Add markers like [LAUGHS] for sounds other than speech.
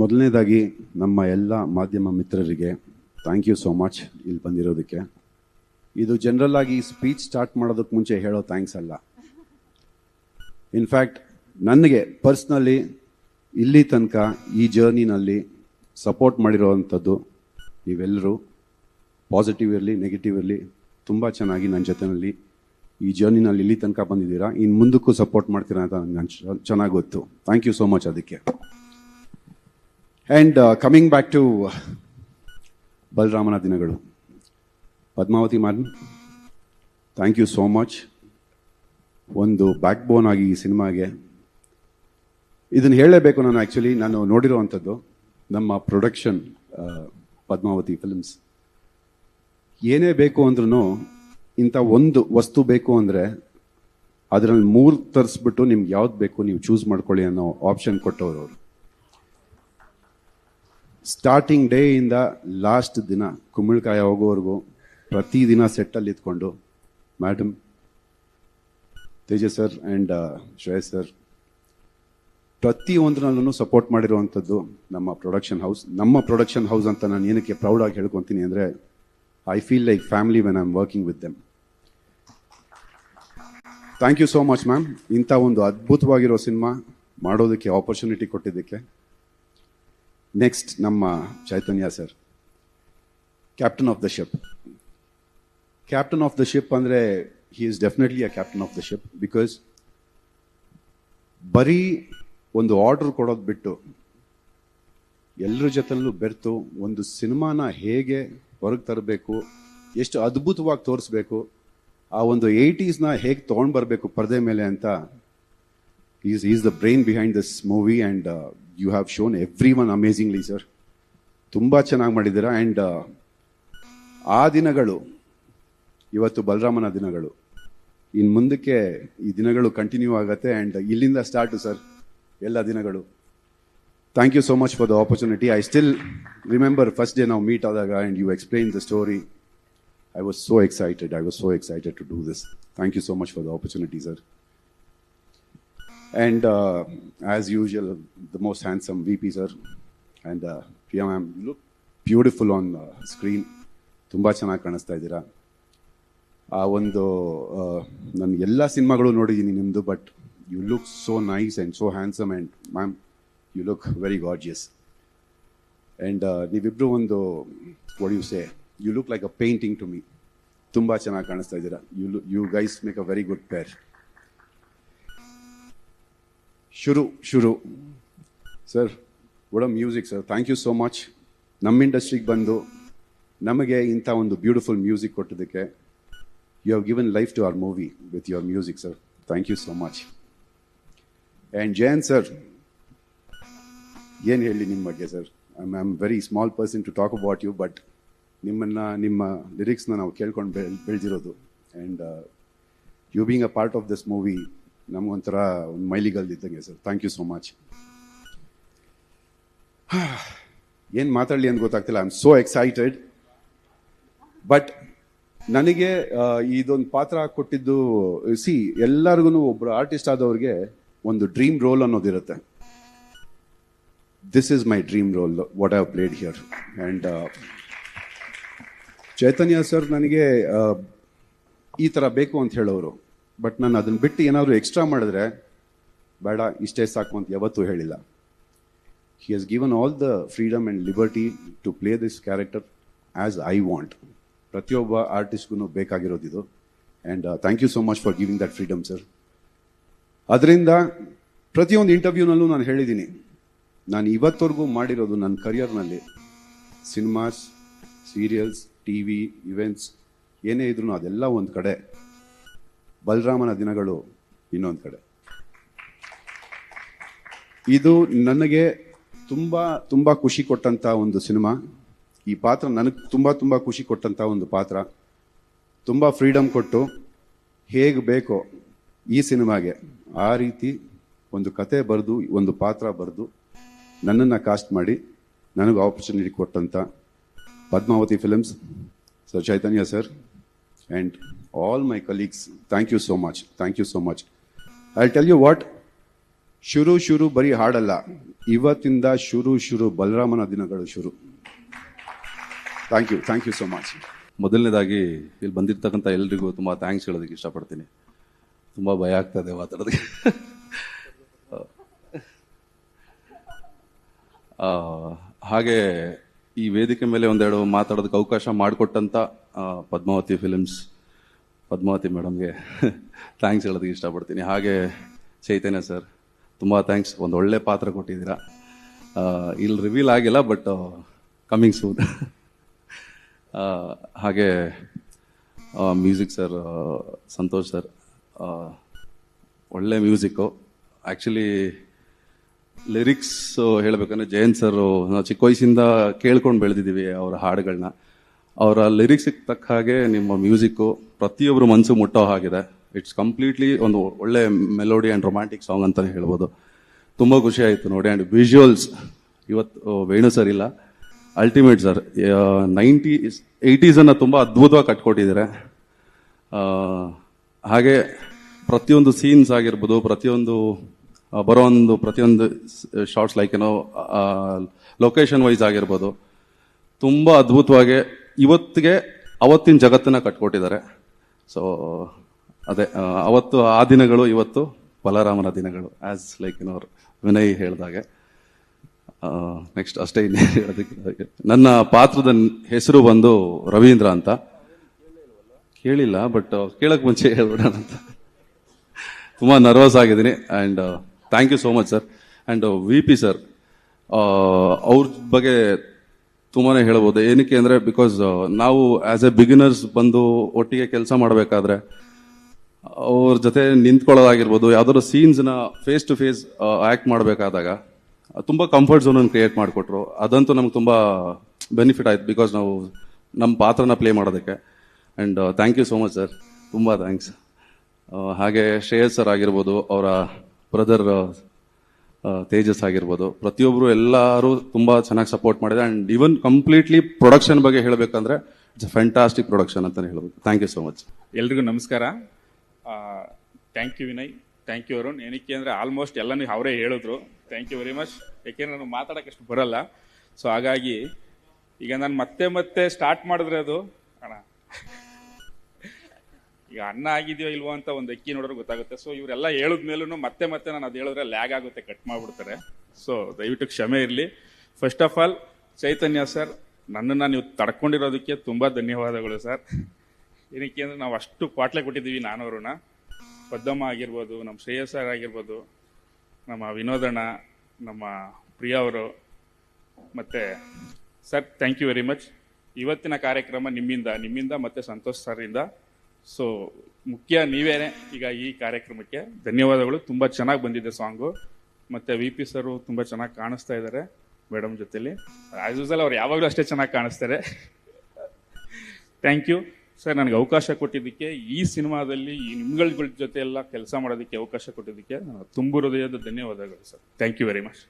ಮೊದಲನೇದಾಗಿ ನಮ್ಮ ಎಲ್ಲ ಮಾಧ್ಯಮ ಮಿತ್ರರಿಗೆ ಥ್ಯಾಂಕ್ ಯು ಸೋ ಮಚ್ ಇಲ್ಲಿ ಬಂದಿರೋದಕ್ಕೆ. ಇದು ಜನರಲ್ ಆಗಿ ಸ್ಪೀಚ್ ಸ್ಟಾರ್ಟ್ ಮಾಡೋದಕ್ಕೆ ಮುಂಚೆ ಹೇಳೋ ಥ್ಯಾಂಕ್ಸ್ ಅಲ್ಲ. ಇನ್ಫ್ಯಾಕ್ಟ್ ನನಗೆ ಪರ್ಸ್ನಲಿ ಇಲ್ಲಿ ತನಕ ಈ ಜರ್ನಿನಲ್ಲಿ ಸಪೋರ್ಟ್ ಮಾಡಿರೋವಂಥದ್ದು ನೀವೆಲ್ಲರೂ ಪಾಸಿಟಿವ್ ಇರಲಿ ನೆಗೆಟಿವ್ ಇರಲಿ, ತುಂಬ ಚೆನ್ನಾಗಿ ನನ್ನ ಜೊತೆನಲ್ಲಿ ಈ ಜರ್ನಿನಲ್ಲಿ ಇಲ್ಲಿ ತನಕ ಬಂದಿದ್ದೀರಾ. ಇನ್ನು ಮುಂದಕ್ಕೂ ಸಪೋರ್ಟ್ ಮಾಡ್ತೀರಾ ಅಂತ ನನಗೆ ಚೆನ್ನಾಗಿ ಗೊತ್ತು. ಥ್ಯಾಂಕ್ ಯು ಸೋ ಮಚ್ ಅದಕ್ಕೆ. ಆ್ಯಂಡ್ ಕಮಿಂಗ್ ಬ್ಯಾಕ್ ಟು ಬಲರಾಮನ ದಿನಗಳು Padmavati ma'am thank you so much ಒಂದು ಬ್ಯಾಕ್ ಬೋನ್ ಆಗಿ ಈ ಸಿನಿಮಾಗೆ. ಇದನ್ನು ಹೇಳಲೇಬೇಕು ನಾನು ಆ್ಯಕ್ಚುಲಿ ನಾನು ನೋಡಿರುವಂಥದ್ದು ನಮ್ಮ ಪ್ರೊಡಕ್ಷನ್ ಪದ್ಮಾವತಿ ಫಿಲ್ಮ್ಸ್ ಏನೇ ಬೇಕು ಅಂದ್ರೂ ಇಂಥ ಒಂದು ವಸ್ತು ಬೇಕು ಅಂದರೆ ಅದರಲ್ಲಿ ಮೂರು ತರಿಸ್ಬಿಟ್ಟು ನಿಮ್ಗೆ ಯಾವ್ದು ಬೇಕು ನೀವು ಚೂಸ್ ಮಾಡ್ಕೊಳ್ಳಿ ಅನ್ನೋ ಆಪ್ಷನ್ ಕೊಟ್ಟವರು ಅವರು. ಸ್ಟಾರ್ಟಿಂಗ್ ಡೇ ಇಂದ ಲಾಸ್ಟ್ ದಿನ ಕುಂಬಳಕಾಯಿ ಹೋಗೋವರೆಗೂ ಪ್ರತಿದಿನ ಸೆಟ್ಟಲ್ಲಿ ಇದ್ಕೊಂಡು madam Tejas sir and Shreyas sir ಪ್ರತಿಯೊಂದರಲ್ಲೂ ಸಪೋರ್ಟ್ ಮಾಡಿರುವಂಥದ್ದು ನಮ್ಮ ಪ್ರೊಡಕ್ಷನ್ ಹೌಸ್ ನಮ್ಮ ಪ್ರೊಡಕ್ಷನ್ ಹೌಸ್ ಅಂತ ನಾನು ಏನಕ್ಕೆ ಪ್ರೌಡಾಗಿ ಹೇಳ್ಕೊತೀನಿ ಅಂದರೆ I feel like family when I am working with them thank you so much ma'am ಇಂಥ ಒಂದು ಅದ್ಭುತವಾಗಿರೋ ಸಿನಿಮಾ ಮಾಡೋದಕ್ಕೆ ಆಪರ್ಚುನಿಟಿ ಕೊಟ್ಟಿದ್ದಕ್ಕೆ. ನೆಕ್ಸ್ಟ್ ನಮ್ಮ Chaitanya sir. Captain of the ship captain of the ship ಅಂದರೆ he is definitely a captain of the ship because ಬರೀ ಒಂದು order ಕೊಡೋದು ಬಿಟ್ಟು ಎಲ್ಲರ ಜೊತೆಲೂ ಬೆರೆತು ಒಂದು ಸಿನಿಮಾನ ಹೇಗೆ ಹೊರಗೆ ತರಬೇಕು, ಎಷ್ಟು ಅದ್ಭುತವಾಗಿ ತೋರಿಸ್ಬೇಕು, ಆ ಒಂದು ಏಯ್ಟೀಸ್ನ ಹೇಗೆ ತೊಗೊಂಡು ಬರಬೇಕು ಪರದೆ ಮೇಲೆ ಅಂತ is is the brain behind this movie and you have shown every one amazingly, sir ತುಂಬ ಚೆನ್ನಾಗಿ ಮಾಡಿದ್ದೀರಾ? ಆ್ಯಂಡ್ ಆ ದಿನಗಳು ಇವತ್ತು ಬಲರಾಮನ ದಿನಗಳು. ಇನ್ನು ಮುಂದಕ್ಕೆ ಈ ದಿನಗಳು ಕಂಟಿನ್ಯೂ ಆಗತ್ತೆ ಆ್ಯಂಡ್ ಇಲ್ಲಿಂದ ಸ್ಟಾರ್ಟು ಸರ್ ಎಲ್ಲ ದಿನಗಳು. Thank you so much for the opportunity I still remember first day ನಾವು ಮೀಟ್ ಆದಾಗ and you explain the story I was so excited I was so excited to do this thank you so much for the opportunity sir And uh, as usual, the most handsome VP sir. And uh, Priya ma'am, you look beautiful on uh, screen. ತುಂಬ ಚೆನ್ನಾಗಿ ಕಾಣಿಸ್ತಾ ಇದ್ದೀರಾ? ಆ ಒಂದು ನನ್ನ ಎಲ್ಲ ಸಿನಿಮಾಗಳು ನೋಡಿದ್ದೀನಿ ನಿಮ್ಮದು but you look so nice and so handsome and ma'am you look very gorgeous and ನೀವಿಬ್ಬರು ಒಂದು what you say you look like a painting to me ತುಂಬ ಚೆನ್ನಾಗಿ ಕಾಣಿಸ್ತಾ ಇದ್ದೀರಾ? You you guys make a very good pair ಶುರು ಶುರು. Sir ಒಡ music sir. Thank you so much ನಮ್ಮ ಇಂಡಸ್ಟ್ರಿಗೆ ಬಂದು ನಮಗೆ ಇಂಥ ಒಂದು ಬ್ಯೂಟಿಫುಲ್ ಮ್ಯೂಸಿಕ್ ಕೊಟ್ಟಿದ್ದಕ್ಕೆ you have given life to our movie with your music sir thank you so much and Jayan sir ಏನು ಹೇಳಿ ನಿಮ್ಮ ಬಗ್ಗೆ sir I am very small person to talk about you but ನಿಮ್ಮನ್ನು, ನಿಮ್ಮ ಲಿರಿಕ್ಸ್ನ ನಾವು ಕೇಳ್ಕೊಂಡು ಬೆಳ್, ಬೆಳೆದಿರೋದು. And you being a part of this movie ನಮಗೊಂಥರ ಒಂದು ಮೈಲಿಗಲ್ದಿದ್ದಂಗೆ sir. Thank you so much ಏನು ಮಾತಾಡಲಿ ಅಂತ ಗೊತ್ತಾಗ್ತಿಲ್ಲ. I am so excited but ನನಗೆ ಇದೊಂದು ಪಾತ್ರ ಕೊಟ್ಟಿದ್ದು ಸಿ ಎಲ್ಲರಿಗೂ ಒಬ್ಬರು ಆರ್ಟಿಸ್ಟ್ ಆದವ್ರಿಗೆ ಒಂದು dream role ಅನ್ನೋದಿರುತ್ತೆ this is my dream role what I played here and Chaitanya sir ನನಗೆ ಈ ಥರ ಬೇಕು ಅಂತ ಹೇಳೋರು. ಬಟ್ ನಾನು ಅದನ್ನ ಬಿಟ್ಟು ಏನಾದರೂ ಎಕ್ಸ್ಟ್ರಾ ಮಾಡಿದ್ರೆ, ಬೇಡ, ಇಷ್ಟೇ ಸಾಕು ಅಂತ ಯಾವತ್ತೂ ಹೇಳಿಲ್ಲ. He has given all the freedom and liberty to play this character as I want ಪ್ರತಿಯೊಬ್ಬ ಆರ್ಟಿಸ್ಟ್ಗೂ ಇದು. And thank you so much for giving that freedom sir ಅದರಿಂದ ಪ್ರತಿಯೊಂದು ಇಂಟರ್ವ್ಯೂನಲ್ಲೂ ನಾನು ಹೇಳಿದ್ದೀನಿ. ನಾನು ಇವತ್ತವರೆಗೂ ಮಾಡಿರೋದು ನನ್ನ ಕರಿಯರ್ನಲ್ಲಿ cinemas serials T V events ಏನೇ ಇದ್ರೂ ಅದೆಲ್ಲ ಒಂದು ಕಡೆ. ಬಲರಾಮನ ದಿನಗಳು ಇನ್ನೊಂದು ಕಡೆ. ಇದು ನನಗೆ ತುಂಬ ತುಂಬ ಖುಷಿ ಕೊಟ್ಟಂಥ ಒಂದು ಸಿನಿಮಾ. ಈ ಪಾತ್ರ ನನಗೆ ತುಂಬ ತುಂಬ ಖುಷಿ ಕೊಟ್ಟಂಥ ಒಂದು ಪಾತ್ರ. ತುಂಬ ಫ್ರೀಡಮ್ ಕೊಟ್ಟು ಹೇಗೆ ಬೇಕೋ ಈ ಸಿನಿಮಾಗೆ ಆ ರೀತಿ ಒಂದು ಕತೆ ಬರೆದು, ಒಂದು ಪಾತ್ರ ಬರೆದು ನನ್ನನ್ನು ಕಾಸ್ಟ್ ಮಾಡಿ ನನಗೆ ಆಪರ್ಚುನಿಟಿ ಕೊಟ್ಟಂತ Padmavati films sir Chaitanya sir and all my colleagues thank you so much thank you so much I tell you what ಶುರು ಶುರು ಬರೀ ಹಾಡಲ್ಲ. ಇವತ್ತಿಂದ ಶುರು ಶುರು ಬಲರಾಮನ ದಿನಗಳು ಶುರು. Thank you thank you so much ಮೊದಲನೇದಾಗಿ ಇಲ್ಲಿ ಬಂದಿರ್ತಕ್ಕಂಥ ಎಲ್ರಿಗೂ ತುಂಬ ಥ್ಯಾಂಕ್ಸ್ ಹೇಳೋದಕ್ಕೆ ಇಷ್ಟಪಡ್ತೀನಿ. ತುಂಬ ಭಯ ಆಗ್ತದೆ ಮಾತಾಡೋದಕ್ಕೆ. ಹಾಗೆ ಈ ವೇದಿಕೆ ಮೇಲೆ ಒಂದೆರಡು ಮಾತಾಡೋದಕ್ಕೆ ಅವಕಾಶ ಮಾಡಿಕೊಟ್ಟಂಥ ಪದ್ಮಾವತಿ ಫಿಲಿಮ್ಸ್. ಪದ್ಮಾವತಿ ಮೇಡಮ್ಗೆ [LAUGHS] ಥ್ಯಾಂಕ್ಸ್ ಹೇಳೋದಕ್ಕೆ ಇಷ್ಟಪಡ್ತೀನಿ. ಹಾಗೆ ಚೈತನ್ಯ ಸರ್ ತುಂಬ ಥ್ಯಾಂಕ್ಸ್ ಒಂದು ಒಳ್ಳೆ ಪಾತ್ರ ಕೊಟ್ಟಿದ್ದೀರಾ. ಇಲ್ಲಿ ರಿವೀಲ್ ಆಗಿಲ್ಲ ಬಟ್ ಕಮಿಂಗ್ ಸೂನ್ ಹಾಗೆ ಮ್ಯೂಸಿಕ್ ಸರ್ ಸಂತೋಷ್ ಸರ್ ಒಳ್ಳೆ ಮ್ಯೂಸಿಕ್ಕು ಆ್ಯಕ್ಚುಲಿ ಲಿರಿಕ್ಸ್ ಹೇಳ್ಬೇಕಂದ್ರೆ ಜಯಂತ್ ಸರ್ ನಾವು ಚಿಕ್ಕ ವಯಸ್ಸಿಂದ ಕೇಳ್ಕೊಂಡು ಬೆಳೆದಿದ್ದೀವಿ ಅವರ ಹಾಡುಗಳನ್ನ ಅವರ ಲಿರಿಕ್ಸಿಗೆ ತಕ್ಕ ಹಾಗೆ ನಿಮ್ಮ ಮ್ಯೂಸಿಕ್ಕು ಪ್ರತಿಯೊಬ್ಬರು ಮನಸ್ಸು ಮುಟ್ಟೋ ಹಾಗಿದೆ. ಇಟ್ಸ್ ಕಂಪ್ಲೀಟ್ಲಿ ಒಂದು ಒಳ್ಳೆ ಮೆಲೋಡಿ ಆ್ಯಂಡ್ ರೊಮ್ಯಾಂಟಿಕ್ ಸಾಂಗ್ ಅಂತಲೇ ಹೇಳ್ಬೋದು. ತುಂಬ ಖುಷಿ ಆಯಿತು ನೋಡಿ. ಆ್ಯಂಡ್ ವಿಜುವಲ್ಸ್ ಇವತ್ತು ವೇಣು ಸರ್ ಇಲ್ಲ. ಅಲ್ಟಿಮೇಟ್ ಸರ್ ನೈಂಟಿ ಏಯ್ಟೀಸನ್ನು ತುಂಬ ಅದ್ಭುತವಾಗಿ ಕಟ್ಕೊಟ್ಟಿದ್ದಾರೆ. ಹಾಗೆ ಪ್ರತಿಯೊಂದು ಸೀನ್ಸ್ ಆಗಿರ್ಬೋದು, ಪ್ರತಿಯೊಂದು ಬರೋ ಒಂದು ಪ್ರತಿಯೊಂದು ಶಾರ್ಟ್ಸ್ ಲೈಕ್ ಏನೋ ಲೊಕೇಶನ್ ವೈಸ್ ಆಗಿರ್ಬೋದು. ತುಂಬ ಅದ್ಭುತವಾಗಿ ಇವತ್ತಿಗೆ ಅವತ್ತಿನ ಜಗತ್ತನ್ನು ಕಟ್ಕೊಟ್ಟಿದ್ದಾರೆ. ಸೊ ಅದೇ ಅವತ್ತು ಆ ದಿನಗಳು, ಇವತ್ತು ಬಲರಾಮನ ದಿನಗಳು ಆ್ಯಸ್ ಲೈಕ್ ಏನೋ ವಿನಯ್ ಹೇಳಿದಾಗೆ. ನೆಕ್ಸ್ಟ್ ಅಷ್ಟೇ ಇನ್ನೇ ಹೇಳೋದಕ್ಕೆ ನನ್ನ ಪಾತ್ರದ ಹೆಸರು ಬಂದು ರವೀಂದ್ರ ಅಂತ. ಕೇಳಿಲ್ಲ ಬಟ್ ಕೇಳಕ್ ಮುಂಚೆ ಹೇಳ್ಬಿಡೋಣ ಅಂತ. ತುಂಬಾ ನರ್ವಸ್ ಆಗಿದ್ದೀನಿ and thank you so much sir and V P sir ಅವ್ರ ಬಗ್ಗೆ ತುಂಬಾ ಹೇಳ್ಬೋದು. ಏನಕ್ಕೆ ಅಂದರೆ ಬಿಕಾಸ್ ನಾವು ಆ್ಯಸ್ ಎ ಬಿಗಿನರ್ಸ್ ಬಂದು ಒಟ್ಟಿಗೆ ಕೆಲಸ ಮಾಡಬೇಕಾದ್ರೆ, ಅವ್ರ ಜೊತೆ ನಿಂತ್ಕೊಳ್ಳೋದಾಗಿರ್ಬೋದು, ಯಾವ್ದಾದ್ರು ಸೀನ್ಸ್ನ ಫೇಸ್ ಟು ಫೇಸ್ ಆ್ಯಕ್ಟ್ ಮಾಡಬೇಕಾದಾಗ, ತುಂಬ ಕಂಫರ್ಟ್ ಝೋನನ್ನು ಕ್ರಿಯೇಟ್ ಮಾಡಿಕೊಟ್ರು. ಅದಂತೂ ನಮ್ಗೆ ತುಂಬ ಬೆನಿಫಿಟ್ ಆಯ್ತು ಬಿಕಾಸ್ ನಾವು ನಮ್ಮ ಪಾತ್ರನ ಪ್ಲೇ ಮಾಡೋದಕ್ಕೆ. And thank you so much sir ತುಂಬ ಥ್ಯಾಂಕ್ಸ್ ಹಾಗೆ ಶ್ರೇಯಸ್ ಸರ್ ಆಗಿರ್ಬೋದು, ಅವರ ಬ್ರದರ್ ತೇಜಸ್ ಆಗಿರ್ಬೋದು. ಪ್ರತಿಯೊಬ್ಬರು ಎಲ್ಲರೂ ತುಂಬ ಚೆನ್ನಾಗಿ ಸಪೋರ್ಟ್ ಮಾಡಿದೆ. ಆ್ಯಂಡ್ ಈವನ್ ಕಂಪ್ಲೀಟ್ಲಿ ಪ್ರೊಡಕ್ಷನ್ ಬಗ್ಗೆ ಹೇಳಬೇಕಂದ್ರೆ ಇಟ್ಸ್ ಫ್ಯಾಂಟಾಸ್ಟಿಕ್ ಪ್ರೊಡಕ್ಷನ್ ಅಂತಲೇ ಹೇಳ್ಬೋದು. ಥ್ಯಾಂಕ್ ಯು ಸೋ ಮಚ್ ಎಲ್ರಿಗೂ ನಮಸ್ಕಾರ. Thank you Vinay thank you Arun. ಏನಕ್ಕೆ ಅಂದರೆ ಆಲ್ಮೋಸ್ಟ್ ಎಲ್ಲನೂ ಅವರೇ ಹೇಳಿದ್ರು. ಥ್ಯಾಂಕ್ ಯು ವೆರಿ ಮಚ್ ಯಾಕೆಂದ್ರೆ ನಾನು ಮಾತಾಡೋಕೆ ಅಷ್ಟು ಬರಲ್ಲ. ಸೊ ಹಾಗಾಗಿ ಈಗ ನಾನು ಮತ್ತೆ ಮತ್ತೆ ಸ್ಟಾರ್ಟ್ ಮಾಡಿದ್ರೆ ಅದು, ಅಣ್ಣ. ಈಗ ಅನ್ನ ಆಗಿದೆಯೋ ಇಲ್ವೋ ಅಂತ ಒಂದು ಅಕ್ಕಿ ನೋಡಿದ್ರೆ ಗೊತ್ತಾಗುತ್ತೆ. ಸೊ ಇವರೆಲ್ಲ ಹೇಳಿದ್ಮೇಲೂ ಮತ್ತೆ ಮತ್ತೆ ನಾನು ಅದು ಹೇಳಿದ್ರೆ ಲ್ಯಾಗ್ ಆಗುತ್ತೆ ಕಟ್ ಮಾಡಿಬಿಡ್ತಾರೆ. ಸೊ ದಯವಿಟ್ಟು ಕ್ಷಮೆ ಇರಲಿ. First of all Chaitanya sir ನನ್ನನ್ನು ನೀವು ತಡ್ಕೊಂಡಿರೋದಕ್ಕೆ ತುಂಬ ಧನ್ಯವಾದಗಳು ಸರ್ ಏನಕ್ಕೆ ಅಂದರೆ ನಾವು ಅಷ್ಟು ಪಾಟ್ಲೆ ಕೊಟ್ಟಿದ್ದೀವಿ ನಾನವರನ್ನ. ಪದ್ದಮ್ಮ ಆಗಿರ್ಬೋದು ನಮ್ಮ ಶ್ರೇಯಸ್ ಸರ್ ಆಗಿರ್ಬೋದು, ನಮ್ಮ ವಿನೋದಣ್ಣ, ನಮ್ಮ ಪ್ರಿಯ ಅವರು. ಮತ್ತು sir thank you very much ಇವತ್ತಿನ ಕಾರ್ಯಕ್ರಮ ನಿಮ್ಮಿಂದ ನಿಮ್ಮಿಂದ ಮತ್ತು ಸಂತೋಷ್ ಸರಿಂದ ಸೊ ಮುಖ್ಯ ನೀವೇನೆ ಈಗ ಈ ಕಾರ್ಯಕ್ರಮಕ್ಕೆ. ಧನ್ಯವಾದಗಳು. ತುಂಬ ಚೆನ್ನಾಗಿ ಬಂದಿದೆ ಸಾಂಗು. ಮತ್ತು ವಿ ಪಿ ಸರು ತುಂಬ ಚೆನ್ನಾಗಿ ಕಾಣಿಸ್ತಾ ಇದ್ದಾರೆ ಮೇಡಮ್ ಜೊತೆಲಿ. ಆಸ್ ಯೂಸಲ್ ಅವ್ರು ಯಾವಾಗಲೂ ಅಷ್ಟೇ ಚೆನ್ನಾಗಿ ಕಾಣಿಸ್ತಾರೆ. ಥ್ಯಾಂಕ್ ಯು ಸರ್, ನನಗೆ ಅವಕಾಶ ಕೊಟ್ಟಿದ್ದಕ್ಕೆ ಈ ಸಿನಿಮಾದಲ್ಲಿ ಈ ನಿಮ್ಗಳ ಜೊತೆ ಎಲ್ಲ ಕೆಲಸ ಮಾಡೋದಕ್ಕೆ ಅವಕಾಶ ಕೊಟ್ಟಿದ್ದಕ್ಕೆ ತುಂಬ ಹೃದಯದ ಧನ್ಯವಾದಗಳು sir. Thank you very much